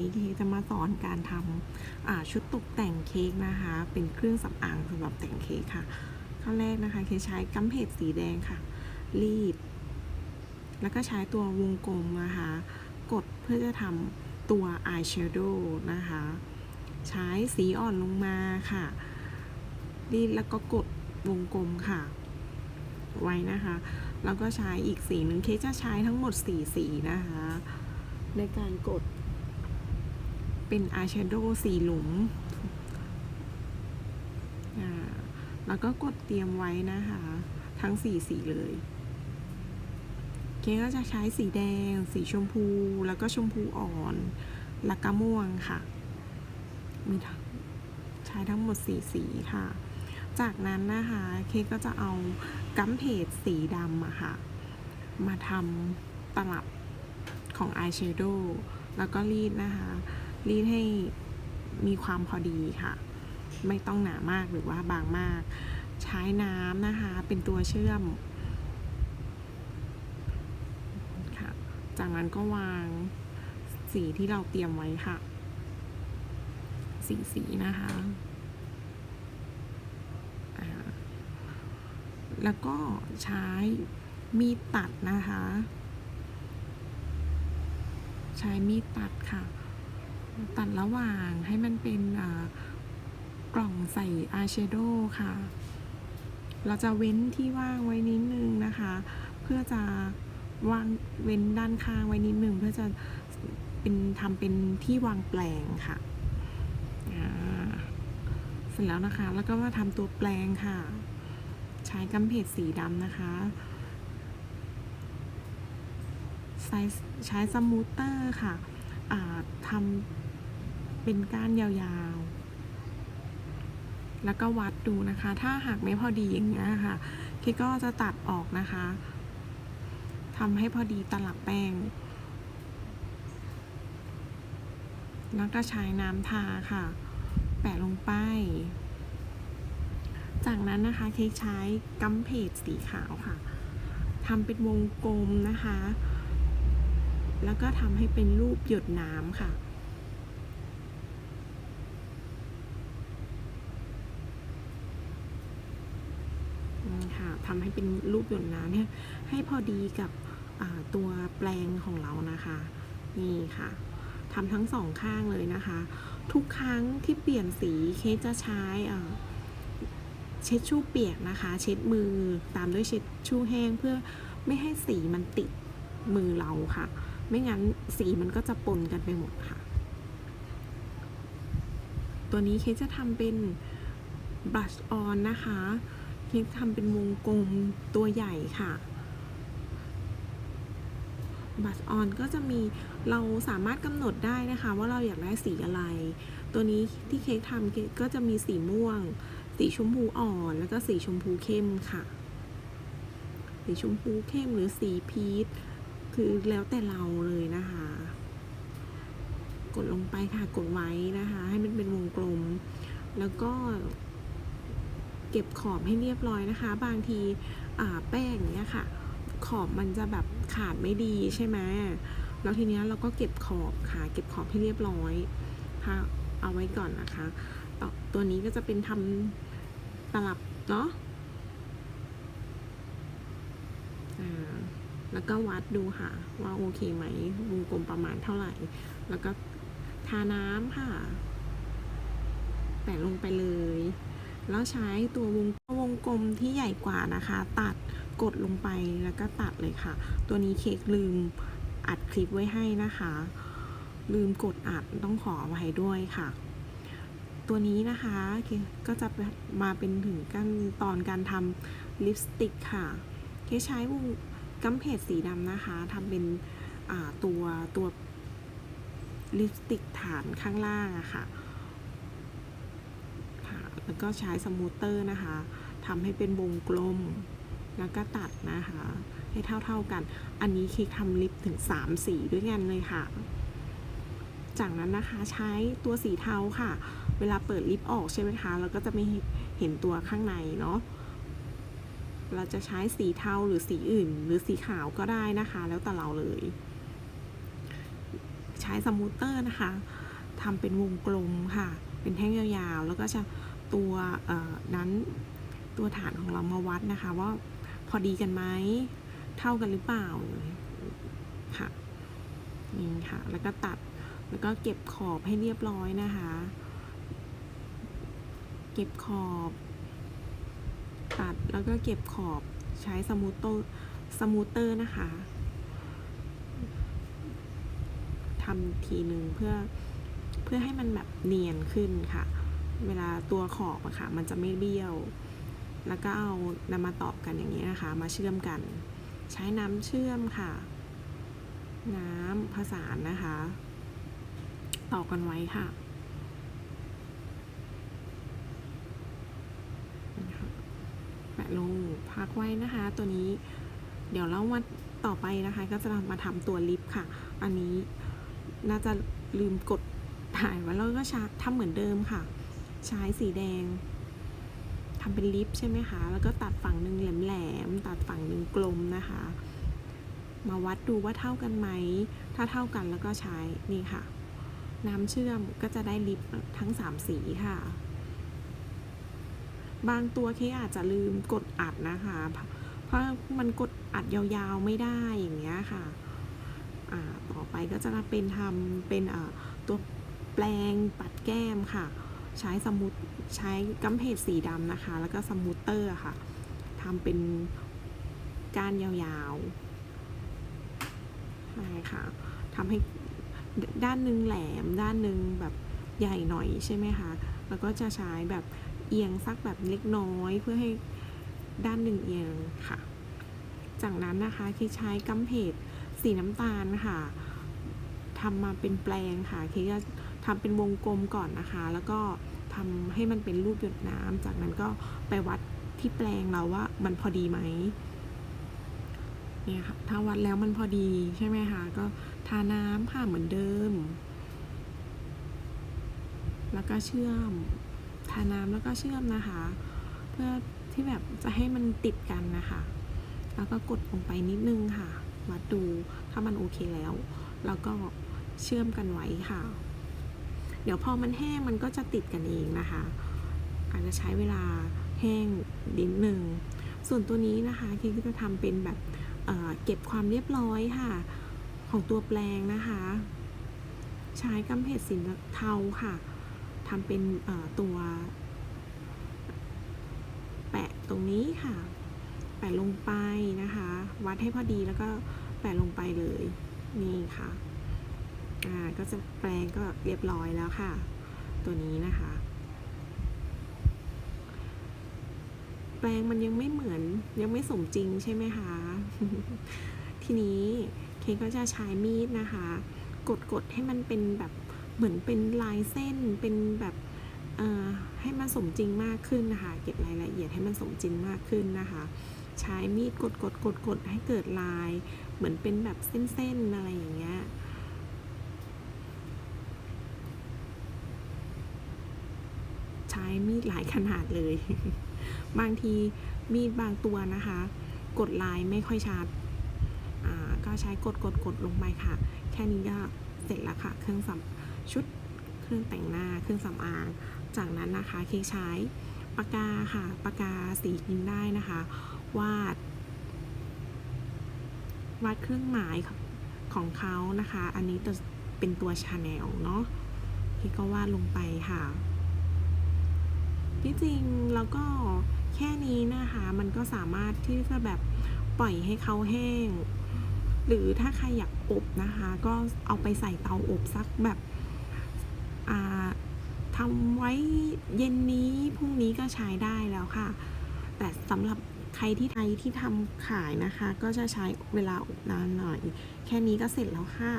นี้เค้กจะมาสอนการทำชุดตกแต่งเค้กนะคะ เป็นเครื่องสำอางสำหรับแต่งเค้กค่ะขั้นแรกนะคะเค้กใช้กัมเพจสีแดงค่ะ รีด แล้วก็ใช้ตัววงกลมนะคะ กดเพื่อจะทำตัวอายแชโดว์นะคะ ใช้สีอ่อนลงมาค่ะ รีดแล้วก็กดวงกลมค่ะ ไว้นะคะ แล้วก็ใช้อีกสีหนึ่งเค้กจะใช้ทั้งหมดสีสีนะคะ ในการกด เป็นอายแชโดว์สีหลุม แล้วก็กดเตรียมไว้นะคะ ทั้งสี่สีเลยเค้ก็จะใช้สีแดง สีชมพู แล้วก็ชมพูอ่อน แล้วก็ม่วงค่ะ มีใช้ทั้งหมดสีสีค่ะ จากนั้นนะคะ เค้กก็จะเอากัมเพจสีดำอะค่ะ มาทำตลับของอายแชโดว์แล้วก็รีดนะคะ รีดให้มีความพอดีค่ะ ไม่ต้องหนามากหรือว่าบางมาก ใช้น้ำนะคะ เป็นตัวเชื่อมค่ะ จากนั้นก็วางสีที่เราเตรียมไว้ค่ะ สีสีนะคะแล้วก็ใช้มีดตัดนะคะ ใช้มีดตัดค่ะ ตัดระหว่างให้มันเป็นกล่องใส่อายแชโดว์ค่ะ เราจะเว้นที่ว่างไว้นิดนึงนะคะ เพื่อจะวางเว้นด้านข้างไว้นิดนึงเพื่อจะเป็นทำเป็นที่วางแปลงค่ะเสร็จแล้วนะคะ แล้วก็มาทำตัวแปลงค่ะ ใช้กำเพจสีดำนะคะใช้ใช้สมูทเตอร์ค่ะอ่าทำ เป็นก้านยาวๆ แล้วก็วัดดูนะคะ ถ้าหากไม่พอดีอย่างเงี้ยค่ะเคก็จะตัดออกนะคะทำให้พอดีตลับแป้ง แล้วก็ใช้น้ำทาค่ะ แปะลงไป จากนั้นนะคะเค้กใช้กัมเพจสีขาวค่ะทำเป็นวงกลมนะคะ แล้วก็ทำให้เป็นรูปหยดน้ำค่ะ นี่ค่ะ ทำให้เป็นรูปหยดน้ำเนี่ยให้พอดีกับตัวแปลงของเรานะคะ นี่ค่ะทำทั้งสองข้างเลยนะคะ ทุกครั้งที่เปลี่ยนสีเคสจะใช้เช็ดชู่เปียกนะคะ เช็ดมือตามด้วยเช็ดชู่แห้งเพื่อไม่ให้สีมันติดมือเราค่ะ ไม่งั้นสีมันก็จะปนกันไปหมดค่ะ ตัวนี้เคสจะทำเป็นบลัชออนนะคะ เค้กทำเป็นวงกลมตัวใหญ่ค่ะบัตออนก็จะมีเราสามารถกำหนดได้นะคะ ว่าเราอยากได้สีอะไร ตัวนี้ที่เค้กทำกก็จะมีสีม่วง สีชมพูอ่อน แล้วก็สีชมพูเข้มค่ะ สีชมพูเข้มหรือสีพีชคือแล้วแต่เราเลยนะคะ กดลงไปค่ะกดไว้นะคะ ให้มันเป็นวงกลม แล้วก็ เก็บขอบให้เรียบร้อยนะคะ บางทีแป้งเนี้ยค่ะ ขอบมันจะแบบขาดไม่ดีใช่ไหมแล้วทีเนี้ยเราก็เก็บขอบค่ะเก็บขอบให้เรียบร้อยค่ะเอาไว้ก่อนนะคะต,ตัวนี้ก็จะเป็นทำตลับเนาะแล้วก็วัดดูค่ะ ว่าโอเคไหมวงกลมประมาณเท่าไหร่ แล้วก็ทาน้ำค่ะ แปะลงไปเลย แล้วใช้ตัววงวงกลมที่ใหญ่กว่านะคะ ตัดกดลงไปแล้วก็ตัดเลยค่ะ ตัวนี้เค้กลืมอัดคลิปไว้ให้นะคะ ลืมกดอัดต้องขออภัยด้วยค่ะ ตัวนี้นะคะก็จะมาเป็นถึงขั้นตอนการทำลิปสติกค่ะเค้กใช้วงกัมเพจสีดำนะคะทำเป็นตัวตัวลิปสติกฐานข้างล่างอะคะค่ะ แล้วก็ใช้สมูทเตอร์นะคะทำให้เป็นวงกลม แล้วก็ตัดนะคะ ให้เท่าๆกัน อันนี้ค้กทำลิปถึง 3 สีด้วยกันเลยค่ะ จากนั้นนะคะใช้ตัวสีเทาค่ะ เวลาเปิดลิปออกใช่ไหมคะเราก็จะไม่เห็นตัวข้างในเนาะเราจะใช้สีเทาหรือสีอื่น หรือสีขาวก็ได้นะคะ แล้วแต่เราเลย ใช้สมูตเตอร์นะคะทำเป็นวงกลมค่ะ เป็นแท่งยาวๆ แล้วก็จะ ตัวนั้นตัวฐานของเรามาวัดนะคะ ว่าพอดีกันไหมเท่ากันหรือเปล่าค่ะนี่ค่ะ แล้วก็ตัดแล้วก็เก็บขอบให้เรียบร้อยนะคะ เก็บขอบ ตัดแล้วก็เก็บขอบใช้สมูตเตอร์สมูตเตอร์นะคะทำทีหนึ่งเพื่อเพื่อให้มันแบบเนียนขึ้นค่ะ เวลาตัวขอบอะค่ะมันจะไม่เบี้ยว แล้วก็เอานำมาต่อกันอย่างนี้นะคะ มาเชื่อมกัน ใช้น้ำเชื่อมค่ะ น้ำผสานนะคะ ต่อกันไว้ค่ะแปะลงพักไว้นะคะ ตัวนี้เดี๋ยวเรามาต่อไปนะคะ ก็จะมาทำตัวลิปค่ะ อันนี้น่าจะลืมกดถ่ายไว้แล้วก็ชาทำเหมือนเดิมค่ะ ใช้สีแดงทำเป็นลิปใช่ไหมคะ แล้วก็ตัดฝั่งหนึ่งแหลมๆ ตัดฝั่งหนึ่งกลมนะคะ มาวัดดูว่าเท่ากันไหม ถ้าเท่ากันแล้วก็ใช้นี่ค่ะ น้ำเชื่อมก็จะได้ลิปทั้งสามสีค่ะ บางตัวเคอาจจะลืมกดอัดนะคะ เพราะมันกดอัดยาวๆไม่ได้อย่างเงี้ยค่ะต่อไปก็จะเป็นทำเป็นตัวแปลงปัดแก้มค่ะ ใช้สมุดใช้กัมเพจสีดำนะคะ แล้วก็สมูตเตอร์ค่ะทำเป็นก้านยาวๆใช่ค่ะทำให้ด้านหนึ่งแหลมด้านหนึ่งแบบใหญ่หน่อยใช่ไหมคะ แล้วก็จะใช้แบบเอียงสักแบบเล็กน้อยเพื่อให้ด้านหนึ่งเอียงค่ะ จากนั้นนะคะคิดใช้กัมเพจสีน้ำตาลค่ะทำมาเป็นแปลงค่ะคิดจะ ทำเป็นวงกลมก่อนนะคะ แล้วก็ทำให้มันเป็นรูปหยดน้ำจากนั้นก็ไปวัดที่แปลงเราว่ามันพอดีไหมเนี่ยค่ะถ้าวัดแล้วมันพอดีใช่ไหมคะก็ทาน้ำค่ะเหมือนเดิม แล้วก็เชื่อม ทาน้ำแล้วก็เชื่อมนะคะ เพื่อที่แบบจะให้มันติดกันนะคะ แล้วก็กดลงไปนิดนึงค่ะวัดดูถ้ามันโอเคแล้ว แล้วก็เชื่อมกันไว้ค่ะ เดี๋ยวพอมันแห้งมันก็จะติดกันเองนะคะ อาจจะใช้เวลาแห้งนิดนึงส่วนตัวนี้นะคะคิดก็จะทำเป็นแบบเเก็บความเรียบร้อยค่ะ ของตัวแปลงนะคะ ใช้กำเพจสีเทาค่ะทำเป็นตัวแปะตรงนี้ค่ะ แปะลงไปนะคะ วัดให้พอดีแล้วก็แปะลงไปเลย นี่ค่ะ อ่าก็จะแปลงก็เรียบร้อยแล้วค่ะ ตัวนี้นะคะ แปลงมันยังไม่เหมือนยังไม่สมจริงใช่ไหมคะ ทีนี้เคก็จะใช้มีดนะคะ กดกดให้มันเป็นแบบเหมือนเป็นลายเส้นเป็นแบบให้มันสมจริงมากขึ้นนะคะ เก็บรายละเอียดให้มันสมจริงมากขึ้นนะคะ ใช้มีดกดกดกดกดให้เกิดลาย เหมือนเป็นแบบเส้นๆอะไรอย่างเงี้ย ใช้ มีดหลายขนาดเลย บางทีมีดบางตัวนะคะ กดลายไม่ค่อยชัดก็ใช้กดกดกดลงไปค่ะ แค่นี้ก็เสร็จแล้วค่ะ เครื่องสำชุดเครื่องแต่งหน้าเครื่องสำอาง จากนั้นนะคะเคใช้ปากกาค่ะปากกาสีกินได้นะคะ วาด วาดเครื่องหมายของเขานะคะ อันนี้จะเป็นตัวชาแนลเนาะที่ก็วาดลงไปค่ะ ที่จริงแล้วก็แค่นี้นะคะ มันก็สามารถที่จะแบบปล่อยให้เขาแห้ง หรือถ้าใครอยากอบนะคะ ก็เอาไปใส่เตาอบสักแบบทำไว้เย็นนี้พรุ่งนี้ก็ใช้ได้แล้วค่ะ แต่สำหรับใครที่ไทยที่ทำขายนะคะ ก็จะใช้เวลาอบนานหน่อย แค่นี้ก็เสร็จแล้วค่ะ